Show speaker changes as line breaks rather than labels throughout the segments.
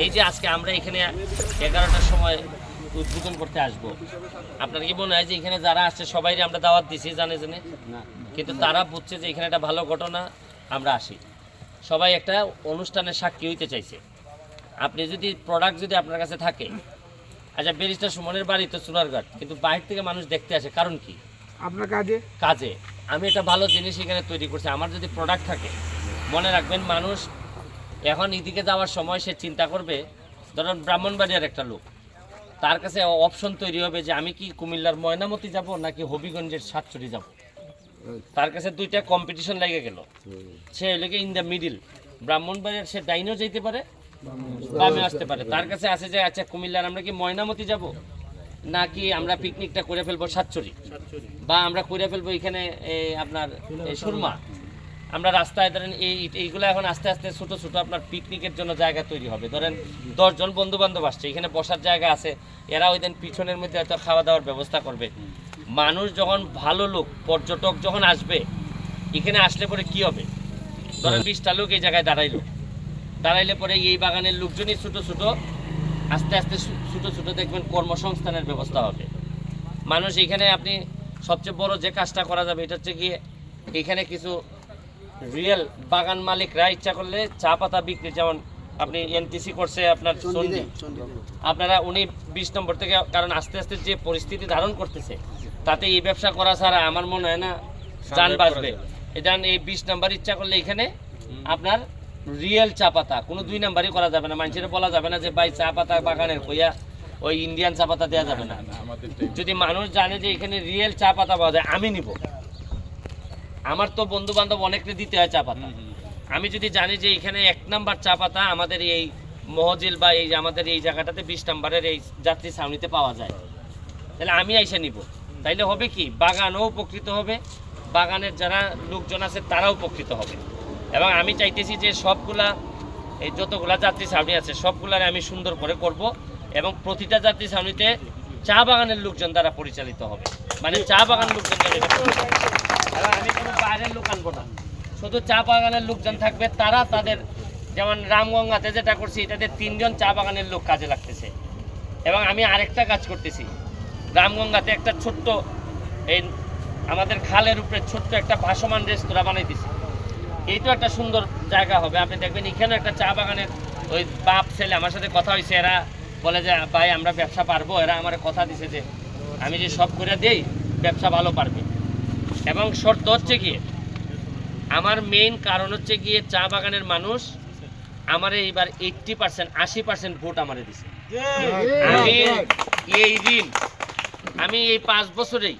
এই যে আজকে আমরা এখানে এগারোটার সময় উদ্বোধন করতে আসব। আপনার কি মনে হয় যে এখানে যারা আসছে সবাই আমরা দাওয়াত দিছি জানে জানে? কিন্তু তারা বুঝছে যে এখানে একটা ভালো ঘটনা আমরা আসি। সবাই একটা অনুষ্ঠানের সাক্ষী হইতে চাইছে। আপনি যদি প্রোডাক্ট যদি আপনার কাছে থাকে আচ্ছা ব্যারিস্টার সুমনের বাড়ি তো চুনারঘাট কিন্তু বাইরে থেকে মানুষ দেখতে আসে কারণ কি?
আপনার কাজে?
কাজে। আমি একটা ভালো জিনিস এখানে তৈরি করছি। আমার যদি প্রোডাক্ট থাকে মনে রাখবেন মানুষ এখন এদিকে যাওয়ার সময় সে চিন্তা করবে ধরুন ব্রাহ্মণবাড়িয়ার একটা লোক। তার কাছে অপশন তৈরি হবে যে আমি কি কুমিল্লার ময়নামতি যাব নাকি হবিগঞ্জের সাতচুরি যাব। তার কাছে দুইটা কম্পিটিশন লেগে গেল। সে হইলে ইন দ্য মিডিল ব্রাহ্মণবাড়িয়ার সে ডাইনও যেতে পারে বামে আসতে পারে। তার কাছে আছে যে আচ্ছা কুমিল্লার আমরা কি ময়নামতি যাব নাকি আমরা পিকনিকটা করে ফেলব সাতচুরি? বা আমরা করে ফেলব এখানে আপনার এই সুরমা। আমরা রাস্তায় ধরেন এই এইগুলো এখন আস্তে আস্তে ছোট ছোট আপনার পিকনিকের জন্য জায়গা তৈরি হবে। ধরেন দশজন বন্ধু বান্ধব আসছে এখানে বসার জায়গা আছে এরা ওই দিন পিছনের মধ্যে হয়তো খাওয়া দাওয়ার ব্যবস্থা করবে। মানুষ যখন ভালো লোক পর্যটক যখন আসবে এখানে আসলে পরে কি হবে? ধরেন বিশটা লোক এই জায়গায় দাঁড়াইলো। দাঁড়াইলে পরে এই বাগানের লোকজনই ছোট ছোট আস্তে আস্তে ছোট ছোট দেখবেন কর্মসংস্থানের ব্যবস্থা হবে। মানুষ এখানে আপনি সবচেয়ে বড় যে কাজটা করা যাবে এটা হচ্ছে গিয়ে এখানে কিছু রিয়েল বাগান মালিকরা ইচ্ছা করলে চা পাতা বিক্রি যেমন আপনি এনটিসি করছে আপনার সন্ধি আপনারা উনি বিশ নম্বর থেকে কারণ আস্তে আস্তে যে পরিস্থিতি ধারণ করতেছে তাতে এই ব্যবসা করা ছাড়া আমার মনে হয় না যান বাঁচবে। এটা এই বিশ নাম্বার ইচ্ছা করলে এখানে আপনার রিয়েল চা পাতা কোনো দুই নাম্বারই করা যাবে না। মানুষের বলা যাবে না যে ভাই চা পাতা বাগানের কইয়া ওই ইন্ডিয়ান চা পাতা দেওয়া যাবে না। যদি মানুষ জানে যে এখানে রিয়েল চা পাতা পাওয়া যায় আমি নিব। আমার তো বন্ধু বান্ধব অনেককে দিতে হয় চা পাতা। আমি যদি জানি যে এখানে এক নাম্বার চা পাতা আমাদের এই মহজিল বা এই আমাদের এই জায়গাটাতে বিশ নাম্বারের এই যাত্রী ছাউনিতে পাওয়া যায়। তাহলে আমি আইসা নিব। তাইলে হবে কি? বাগানও উপকৃত হবে। বাগানের যারা লোকজন আছে তারাও উপকৃত হবে। এবং আমি চাইতেছি যে সবগুলা এই যতগুলা যাত্রী ছাউনি আছে সবগুলার আমি সুন্দর করে করব এবং প্রতিটা যাত্রী ছাউনিতে চা বাগানের লোকজন দ্বারা পরিচালিত হবে। মানে চা বাগান লোকজন আমি কোনো বাইরের লোক আনব না। শুধু চা বাগানের লোকজন থাকবে, তারা তাদের যেমন রামগঙ্গাতে যেটা করছি, এটাতে তিনজন চা বাগানের লোক কাজে লাগতেছে। এবং আমি আরেকটা কাজ করতেছি। রামগঙ্গাতে একটা ছোট্ট এই আমাদের খালের উপরে ছোট্ট একটা ভাসমান রেস্তোরাঁ বানাইতেছি। এইটাও একটা সুন্দর জায়গা হবে। আপনি দেখবেন এখানে একটা চা বাগানের ওই বাপ ছেলে, আমার সাথে কথা হয়েছে এরা বলে যে, ভাই, আমরা ব্যবসা পারব। এরা আমার কথা দিছে যে আমি যে সব করে দেই ব্যবসা ভালো পারবে। এবং শর্ত হচ্ছে গিয়ে আমার মেইন কারণ হচ্ছে গিয়ে চা বাগানের মানুষ আমারে এইবার এইট্টি পার্সেন্ট আশি পার্সেন্ট ভোট আমার দিছে। আমি এই ঋণ আমি এই পাঁচ বছরেই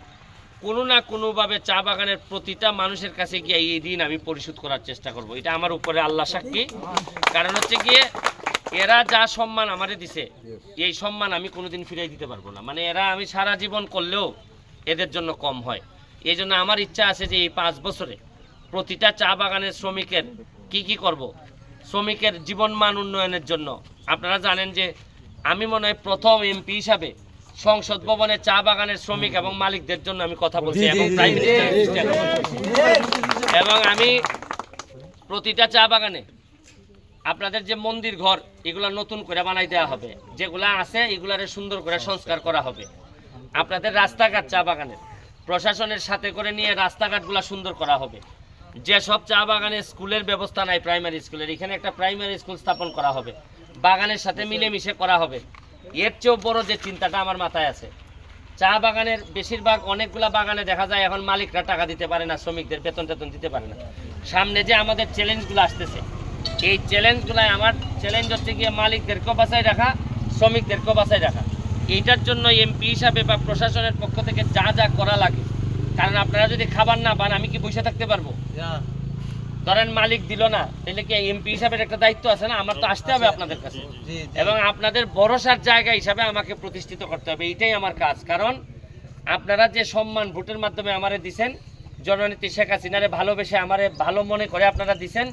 কোনো না কোনোভাবে চা বাগানের প্রতিটা মানুষের কাছে গিয়ে এই ঋণ আমি পরিশোধ করার চেষ্টা করব। এটা আমার উপরে আল্লাহ সাক্ষী। কারণ হচ্ছে গিয়ে এরা যা সম্মান আমারে দিছে এই সম্মান আমি কোনোদিন ফিরাই দিতে পারব না। মানে এরা আমি সারা জীবন করলেও এদের জন্য কম হয়। এই জন্য আমার ইচ্ছা আছে যে এই পাঁচ বছরে প্রতিটা চা বাগানের শ্রমিকের কি কি করব শ্রমিকের জীবনমান উন্নয়নের জন্য। আপনারা জানেন যে আমি মনে হয় প্রথম এমপি হিসাবে সংসদ ভবনে চা বাগানের শ্রমিক এবং মালিকদের জন্য আমি কথা বলছি এবং প্রাইম মিনিস্টার এবং আমি প্রতিটা চা বাগানে আপনাদের যে মন্দির ঘর, এগুলা নতুন করে বানাই দেওয়া হবে। যেগুলা আছে, এগুলারে সুন্দর করে সংস্কার করা হবে। আপনাদের রাস্তাঘাট চা বাগানের। প্রশাসনের সাথে করে নিয়ে রাস্তাঘাটগুলা সুন্দর করা হবে। যেসব চা বাগানে স্কুলের ব্যবস্থা নাই, প্রাইমারি স্কুলের, এখানে একটা প্রাইমারি স্কুল স্থাপন করা হবে। বাগানের সাথে মিলেমিশে করা হবে। এর চেয়েও বড় যে চিন্তাটা আমার মাথায় আছে, চা বাগানের বেশিরভাগ অনেকগুলা বাগানে দেখা যায় এখন মালিকরা টাকা দিতে পারে না, শ্রমিকদের বেতন টেতন দিতে পারে না। সামনে যে আমাদের চ্যালেঞ্জগুলো আসতেছে এই চ্যালেঞ্জগুলাই আমার চ্যালেঞ্জ হচ্ছে গিয়ে মালিকদেরকেও বাঁচায় রাখা শ্রমিকদেরকেও বাঁচায় রাখা। এইটার জন্য এমপি হিসাবে বা প্রশাসনের পক্ষ থেকে যা যা করা লাগে। কারণ আপনারা যদি খাবার না পান আমি কি বসে থাকতে পারব? ধরেন মালিক দিল না তাহলে কি এমপি হিসাবে একটা দায়িত্ব আছে না? আমার তো আসতে হবে আপনাদের কাছে। এবং আপনাদের ভরসার জায়গা হিসাবে আমাকে প্রতিষ্ঠিত করতে হবে। এইটাই আমার কাজ। কারণ আপনারা যে সম্মান ভোটের মাধ্যমে আমারে দিছেন জননীতি শেখ হাসিনারে ভালোবেসে আমারে ভালো মনে করে আপনারা দিছেন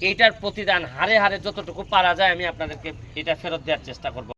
এইটার প্রতিদান হারে হারে যতটুকু পারা যায় আমি আপনাদেরকে এটা ফেরত দেওয়ার চেষ্টা করব।